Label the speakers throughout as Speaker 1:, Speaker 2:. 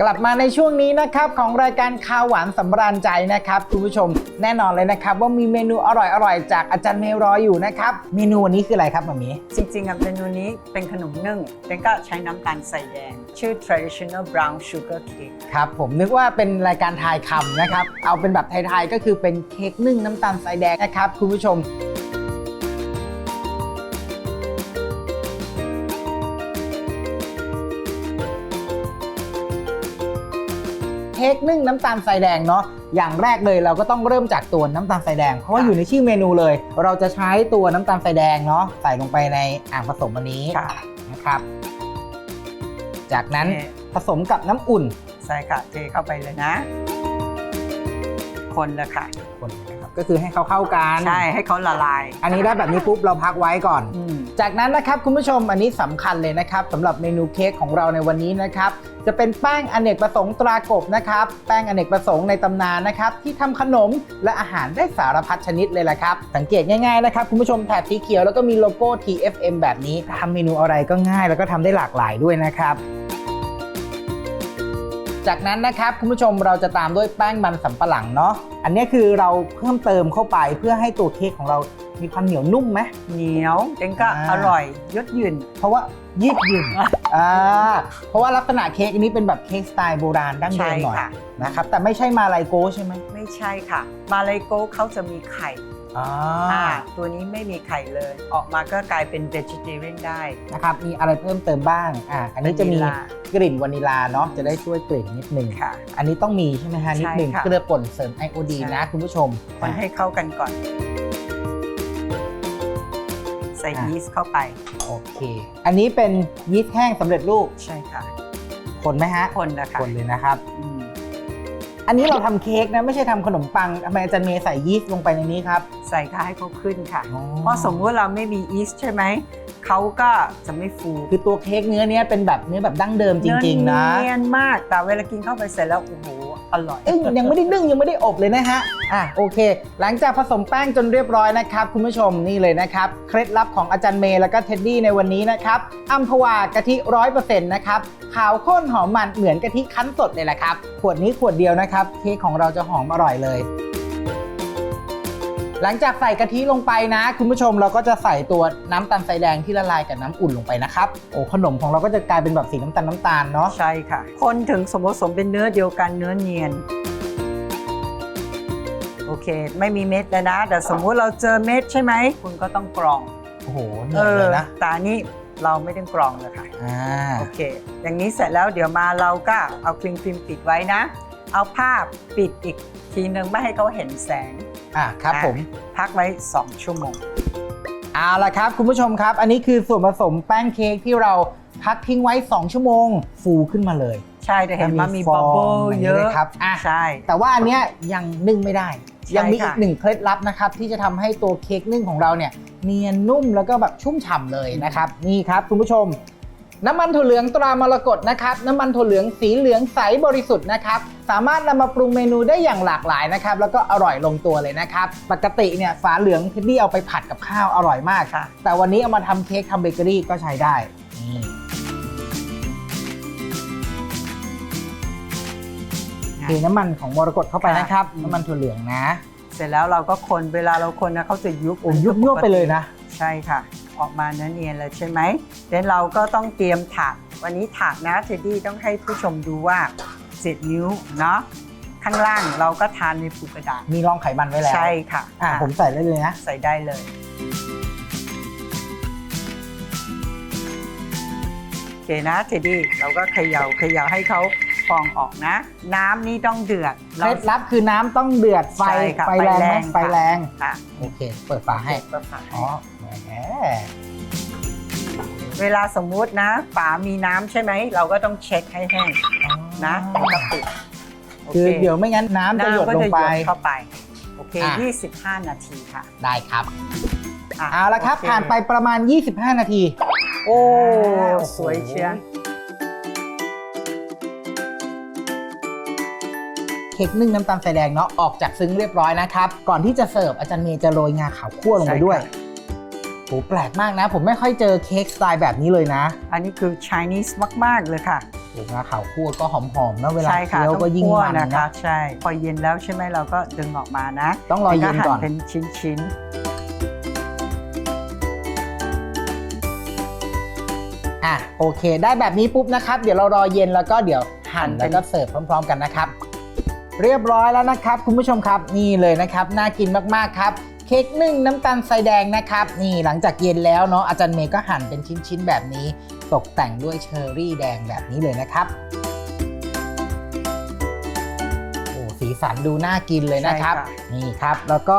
Speaker 1: กลับมาในช่วงนี้นะครับของรายการข้าวหวานสำราญใจนะครับคุณผู้ชมแน่นอนเลยนะครับ ว่ามีเมนูอร่อยๆจากอาจารย์เมย์รออยู่นะครับเมนูวันนี้คืออะไรครับหมามี
Speaker 2: จริงๆอะเมนูนี้เป็นขนมนึ่งเต้นก็ใช้น้ำตาลใส่แดง ชื่อ traditional brown sugar cake
Speaker 1: ครับผมนึกว่าเป็นรายการทายคำนะครับ เอาเป็นแบบไทยๆก็คือเป็นเค้กนึ่งน้ำตาลทรายแดงนะครับคุณผู้ชม ค้กนึ่งน้ำตาลทรายแดงเนาะอย่างแรกเลยเราก็ต้องเริ่มจากตัวน้ำตาลทรายแดง เพราะว่าอยู่ในชื่อเมนูเลย เราจะใช้ตัวน้ำตาลทรายแดงเนาะใส่ลงไปในอ่างผสมอันนี้
Speaker 2: ค่ะ
Speaker 1: นะครับ จากนั้น
Speaker 2: เท
Speaker 1: ผสมกับน้ำอุ่น
Speaker 2: ใส่ค่ะเทเข้าไปเลยนะ คนเลยค่ะ
Speaker 1: คนนะครับก็คือให้เขาเข้ากัน
Speaker 2: ใช่ให้เขาละลาย
Speaker 1: อันนี้ได้แบบนี้ปุ๊บเราพักไว้ก่อน
Speaker 2: อืม
Speaker 1: จากนั้นนะครับคุณผู้ชมอันนี้สำคัญเลยนะครับสำหรับเมนูเค้กของเราในวันนี้นะครับ จะเป็นแป้งอเนกประสงค์ตรากบนะครับ แป้งอเนกประสงค์ในตำนานนะครับ ที่ทำขนมและอาหารได้สารพัดชนิดเลยแหละครับ สังเกตง่ายๆนะครับคุณผู้ชมแถบสีเขียวแล้วก็มีโลโก้ TFM แบบนี้ทำเมนูอะไรก็ง่ายแล้วก็ทำได้หลากหลายด้วยนะครับ จากนั้นนะครับคุณผู้ชมเราจะตามด้วยแป้งมันสำปะหลังเนาะอันนี้คือเราเพิ่มเติมเข้าไปเพื่อให้ตัวเค้กของเรามีความเหนียวนุ่มไหม
Speaker 2: เหนียวเต้นก็
Speaker 1: อ่า
Speaker 2: อร่อยยดยืน
Speaker 1: เพราะว่ายืดหยุ่นอ่าเพราะว่าลักษณะเค้กอันนี้เป็นแบบเค้กสไตล์โบราณดั้งเดิ
Speaker 2: ใช่
Speaker 1: มหน่อย
Speaker 2: ค่ะ
Speaker 1: นะครับแต่ไม่ใช่มาลายโก้ใช่ไหม
Speaker 2: ไม่ใช่ค่ะ มาเลโก้เขาจะมีไข่
Speaker 1: อ่า
Speaker 2: อ่าตัวนี้ไม่มีไข่เลย ออกมาก็กลายเป็น vegetarian ได้
Speaker 1: นะครับมีอะไรเพิ่มเติมบ้างอ่าอันนี้จะมี
Speaker 2: วานิลลาก
Speaker 1: ลิ่นวานิลาเนาะจะได้ช่วยกลิ่นนิดนึง
Speaker 2: ค่ะ
Speaker 1: อันนี้ต้องมีใช่ไหมฮะนิดนึง
Speaker 2: ใช่ค่ะ
Speaker 1: เกลือป่นเสริมไอโอดีน
Speaker 2: ใช่
Speaker 1: นะคุณผู้ชม
Speaker 2: คนให้เข้ากันก่อน ใส่
Speaker 1: อะ
Speaker 2: ยีสต์เข้าไป
Speaker 1: โอเค อันนี้เป็นยีสต์แห้งสำเร็จรูป
Speaker 2: ใช่ค่ะ
Speaker 1: คนไหมฮะ
Speaker 2: คนนะคะ
Speaker 1: คนเลยนะครับ
Speaker 2: อืม
Speaker 1: อันนี้เราทำเค้กนะไม่ใช่ทำขนมปังทำไมอาจารย์เมย์ใส่ยีสต์ลงไปในนี้ครับ
Speaker 2: ใส่ค่ะให้เขาขึ้นค่ะ
Speaker 1: อ๋อ
Speaker 2: เพราะสมมติเราไม่มียีสต์ใช่ไหม เขาก็จะไม่ฟู
Speaker 1: คือตัวเค้กเนื้อเนี้ยเป็นแบบเนื้อแบบดั้งเดิมจริง ๆ นะ
Speaker 2: เนียนมาก แต่เวลากินเข้าไปเสร็จแล้วโอ้โห อร่อย
Speaker 1: เอ้ยยังไม่ได้นึ่งยังไม่ได้อบเลยนะฮะ อะโอเค หลังจากผสมแป้งจนเรียบร้อยนะครับ คุณผู้ชมนี่เลยนะครับ เคล็ดลับของอาจารย์เมย์แล้วก็เท็ดดี้ในวันนี้นะครับอัมพวากะทิร้อยเปอร์เซ็นต์นะครับขาวข้นหอมมันเหมือนกะทิคั้นสดเลยแหละครับ ขวดนี้ขวดเดียวนะครับ เค้กของเราจะหอมอร่อยเลย หลังจากใส่กะทิลงไปนะ คุณผู้ชมเราก็จะใส่ตัวน้ำตาลทรายแดงที่ละลายกับน้ำอุ่นลงไปนะครับโอ้ขนมของเราก็จะกลายเป็นแบบสีน้ำตาลน้ำตาลเนาะ
Speaker 2: ใช่ค่ะ คนถึงสมผสมเป็นเนื้อเดียวกันเนื้อเนียน โอเค ไม่มีเม็ดแล้วนะ แต่สมมุติเราเจอเม็ดใช่ไหม คุณก็ต้องกรอง
Speaker 1: โอ้โหเหนื่อยเลยนะ
Speaker 2: แต่อันนี้เราไม่ต้องกรองเลยค่ะ
Speaker 1: อ่า
Speaker 2: โอเค อย่างนี้เสร็จแล้วเดี๋ยวมาเราก็เอาครีมฟิล์มปิดไว้นะ เอาผ้าปิดอีกทีนึงไม่ให้เขาเห็นแสง
Speaker 1: อะครับผม
Speaker 2: พักไว้ 2 ชั่วโมง
Speaker 1: เอาละครับ คุณผู้ชมครับ อันนี้คือส่วนผสมแป้งเค้กที่เราพักทิ้งไว้ 2 ชั่วโมง ฟูขึ้นมาเลย
Speaker 2: ใช่แต่เห็นว่ามี
Speaker 1: ฟ
Speaker 2: บั
Speaker 1: อบ
Speaker 2: เบิ้ล
Speaker 1: อย่าง
Speaker 2: เย
Speaker 1: นี้
Speaker 2: อะ
Speaker 1: เลยครับอะ
Speaker 2: ใช่
Speaker 1: แต่ว่าอันเนี้ยยังนึ่งไม่ได้
Speaker 2: ใช่
Speaker 1: ยังมีอีก
Speaker 2: ค่ะ
Speaker 1: หนึ่งเคล็ดลับนะครับ ที่จะทำให้ตัวเค้กนึ่งของเราเนี่ยเนียนนุ่มแล้วก็แบบชุ่มฉ่ำเลยนะครับ นี่ครับคุณผู้ชม น้ำมันถั่วเหลืองตรามรกตนะครับ น้ำมันถั่วเหลืองสีเหลืองใสบริสุทธิ์นะครับ สามารถนำมาปรุงเมนูได้อย่างหลากหลายนะครับ แล้วก็อร่อยลงตัวเลยนะครับ ปกติเนี่ยฝาเหลืองเทดดี้เอาไปผัดกับข้าวอร่อยมาก
Speaker 2: ค่ะ
Speaker 1: แต่วันนี้เอามาทำเค้กทำเบเกอรี่ก็ใช้ได้นี่เทน้ำมันของมรกตเข้าไปนะครับ
Speaker 2: ค่ะ
Speaker 1: น้ำมันถั่วเหลืองนะ
Speaker 2: เสร็จแล้วเราก็คนเวลาเราคนนะเขาจะยุบ
Speaker 1: โอ้ยุบยวบไปเลยนะ
Speaker 2: ใช่ค่ะ ออกมาเนื้อเนียนเลยใช่ไหมเดี๋ยวเราก็ต้องเตรียมถาดวันนี้ถาดนะเทดดี้ต้องให้ผู้ชมดูว่าเจ็ดนิ้วเนาะข้างล่างเราก็ทานในผูกกระดาษ
Speaker 1: มีรองไขมันไว้แล้ว
Speaker 2: ใช่ค่ะ
Speaker 1: อะ ผมใส่ได้เลยนะ
Speaker 2: ใส่ได้เลย โอเคนะเทดดี้เราก็เขย่าเขย่าให้เขาฟ องออกนะ น้ำนี่ต้องเดือด
Speaker 1: เคล็ดลับคือน้ำต้องเดือดไฟ
Speaker 2: ใช่ค่ะ
Speaker 1: ไฟแรงไหมไฟแรง
Speaker 2: ค่ะ
Speaker 1: โอเคเปิดฝาให้
Speaker 2: เปิดฝาให้
Speaker 1: อ๋อแหม
Speaker 2: เวลาสมมุตินะฝามีน้ำใช่ไหม เราก็ต้องเช็คให้แห้งนะแล้วก็ปิดโคื
Speaker 1: อเดี๋ยวไม่งั้นน้ำจะหยด
Speaker 2: น้ำก็
Speaker 1: ลง
Speaker 2: จะ
Speaker 1: ไป
Speaker 2: เข้าไปโอเค
Speaker 1: อะ
Speaker 2: 25 นาทีค่ะ
Speaker 1: ได้ครับะเอาละครับ
Speaker 2: โอเผ่า
Speaker 1: นไปประมาณ 25 นาที โอ้
Speaker 2: อ้าวสวยเชียว
Speaker 1: ค้กนึ่งน้ำตาลทรายแดงเนาะออกจากซึ้งเรียบร้อยนะครับ ก่อนที่จะเสิร์ฟอาจารย์เมย์จะโรยงาขาวคั่วลงไปด้วยโหแปลกมากนะ ผมไม่ค่อยเจอเค้กสไตล์แบบนี้เลยนะ
Speaker 2: อันนี้คือ Chinese มาก ๆ เลยค่ะ
Speaker 1: โอ้งาขาวคั่วก็หอมๆนะเวลา
Speaker 2: ใช่ค่ะ
Speaker 1: เคี้ยว
Speaker 2: ต้อง
Speaker 1: ก็ยิ่ง
Speaker 2: คั่ว
Speaker 1: มัน
Speaker 2: นะ
Speaker 1: นะคะ
Speaker 2: ใช่พอเย็นแล้วใช่ไหมเราก็ดึงออกมานะ
Speaker 1: ต้องรอเย็นก่อน
Speaker 2: แล้วหั่เป็นชิ้น
Speaker 1: อะโอเค ได้แบบนี้ปุ๊บนะครับ เดี๋ยวเรารอเย็นแล้วก็เดี๋ยวหั่นแล้วก็เสิร์ฟพร้อม ๆ กันนะครับ เรียบร้อยแล้วนะครับ คุณผู้ชมครับนี่เลยนะครับน่ากินมากๆครับ เค้กนึ่งน้ำตาลทรายแดงนะครับ นี่หลังจากเย็นแล้วเนาะอาจารย์เมย์ก็หั่นเป็นชิ้นๆแบบนี้ ตกแต่งด้วยเชอร์รี่แดงแบบนี้เลยนะครับโอ้สีสันดูน่ากินเลยนะครับนี่ครับแล้วก็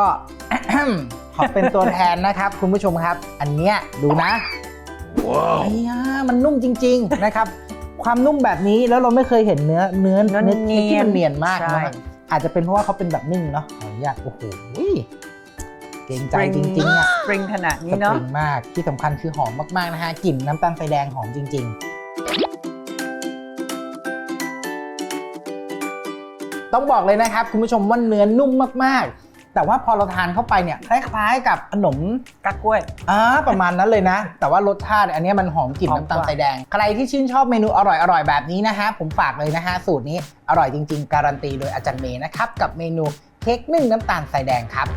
Speaker 1: ขอเป็นตัวแทนนะครับ คุณผู้ชมครับ อันเนี้ยดูนะไอ้ยามันนุ่มจริง ๆ นะครับ ความนุ่มแบบนี้แล้วเราไม่เคยเห็นเนื้อเนื้อ
Speaker 2: ๆ
Speaker 1: เนื้อเค้กที่มันเนียนมาก
Speaker 2: ใช่
Speaker 1: นะอาจจะเป็นเพราะว่าเขาเป็นแบบนึ่งเนาะขออนุญาตโอ้โหเกรงใจจริงๆอะ
Speaker 2: สปริงขนาด
Speaker 1: ส
Speaker 2: นี้
Speaker 1: ป
Speaker 2: เนาะ
Speaker 1: ริงมากที่สำคัญคือหอมมาก ๆ นะฮะกลิ่นน้ำตาลทรายแดงหอมจริง ๆ ต้องบอกเลยนะครับ คุณผู้ชมว่าเนื้อนุ่มมากๆ แต่ว่าพอเราทานเข้าไปเนี่ยคล้ายๆกับขนม
Speaker 2: กักกล้วย
Speaker 1: อ่าประมาณนั้นเลยนะ แต่ว่ารสชาติอันเนี้ยมันหอมกลิ่น
Speaker 2: หอม
Speaker 1: น้ำตาล
Speaker 2: กว่า
Speaker 1: ทรายแดง ใครที่ชื่นชอบเมนูอร่อยๆแบบนี้นะฮะผมฝากเลยนะฮะสูตรนี้อร่อยจริงๆ การันตีโดยอาจารย์เมย์นะครับกับเมนูเค้กนึ่งน้ำตาลทรายแดงครับ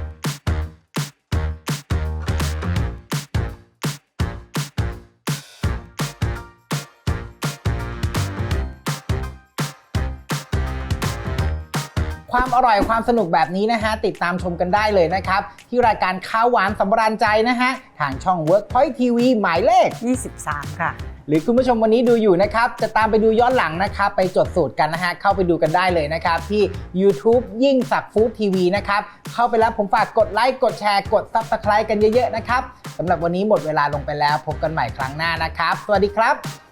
Speaker 1: ความอร่อยความสนุกแบบนี้นะฮะติดตามชมกันได้เลยนะครับ ที่รายการข้าวหวานสำราญใจนะฮะทางช่อง Workpoint TV หมายเลข
Speaker 2: 23 ค่ะ
Speaker 1: หรือคุณผู้ชมวันนี้ดูอยู่นะครับ จะตามไปดูย้อนหลังนะครับ ไปจดสูตรกันนะฮะ เข้าไปดูกันได้เลยนะครับ ที่ YouTube ยิ่งสักฟู้ดทีวีนะครับ เข้าไปแล้วผมฝากกดไลค์ กดแชร์ กด Subscribe กันเยอะๆนะครับสำหรับวันนี้หมดเวลาลงไปแล้วพบกันใหม่ครั้งหน้านะครับ สวัสดีครับ